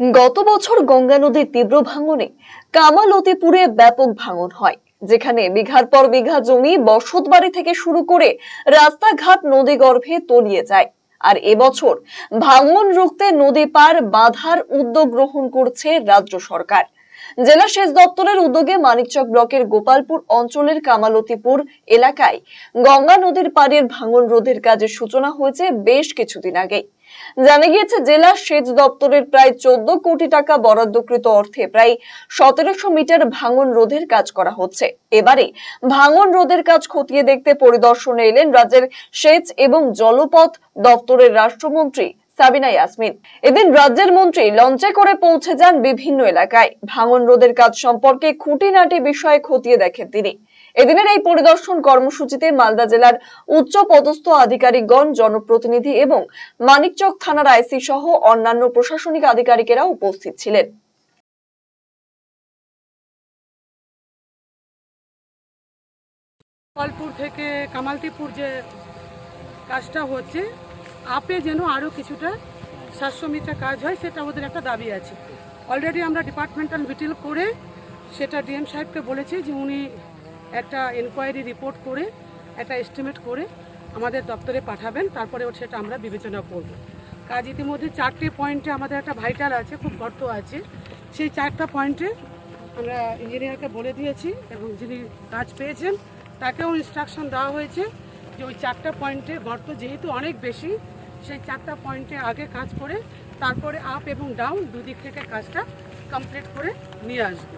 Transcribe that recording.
গত বছর গঙ্গা নদীর তীব্র ভাঙনে কামালতিপুরে ব্যাপক ভাঙন হয়, যেখানে বিঘার পর বিঘা জমি বসত বাড়ি থেকে শুরু করে রাস্তাঘাট নদী গর্ভে তলিয়ে যায়। আর এবছর ভাঙন রুখতে নদী পার বাঁধার উদ্যোগ গ্রহণ করছে রাজ্য সরকার। জেলা সেচ দপ্তরের উদ্যোগে মানিকচক ব্লকের গোপালপুর অঞ্চলের কামালতিপুর এলাকায় গঙ্গা নদীর পাড়ের ভাঙন রোধের কাজের সূচনা হয়েছে বেশ কিছুদিন আগেই। জানা গিয়েছে জেলা সেচ দপ্তরের প্রায় চোদ্দ কোটি টাকা বরাদ্দকৃত অর্থে প্রায় সতেরোশো মিটার ভাঙন রোধের কাজ করা হচ্ছে। এবারে ভাঙন রোধের কাজ খতিয়ে দেখতে পরিদর্শনে এলেন রাজ্যের সেচ এবং জলপথ দপ্তরের রাষ্ট্রমন্ত্রী সাবিনা ইয়াসমিন। এদিন রাজ্যের মন্ত্রী লঞ্চে করে পৌঁছে যান বিভিন্ন এলাকায়। ভাঙন রোধের কাজ সম্পর্কে খুঁটিনাটি বিষয়ে খতিয়ে দেখেন তিনি। এদিনের এই পরিদর্শন কর্মসূচিতে মালদা জেলার উচ্চ পদস্থ আধিকারিকগণ, জনপ্রতিনিধি এবং মানিকচক থানার আইসি সহ অন্যান্য প্রশাসনিক আধিকারিকেরা উপস্থিত ছিলেন। গোপালপুর থেকে কামালতিপুর যে কাজটা হচ্ছে আপে যেন আরও কিছুটা সাতশো মিটার কাজ হয়, সেটা ওদের একটা দাবি আছে। অলরেডি আমরা ডিপার্টমেন্টাল মিটিং করে সেটা ডিএম সাহেবকে বলেছি যে উনি একটা এনকোয়ারি রিপোর্ট করে, একটা এস্টিমেট করে আমাদের দপ্তরে পাঠাবেন, তারপরে ওর সেটা আমরা বিবেচনা করব। কাজ ইতিমধ্যে চারটে পয়েন্টে আমাদের একটা ভাইটাল আছে, খুব গর্ত আছে। সেই চারটা পয়েন্টে আমরা ইঞ্জিনিয়ারকে বলে দিয়েছি এবং যিনি কাজ পেয়েছেন, তাকেও ইনস্ট্রাকশন দেওয়া হয়েছে যে ওই চারটা পয়েন্টে গর্ত যেহেতু অনেক বেশি সেই চারটা পয়েন্টে আগে কাজ করে, তারপরে আপ এবং ডাউন দুদিক থেকে কাজটা কমপ্লিট করে নিয়ে আসবে।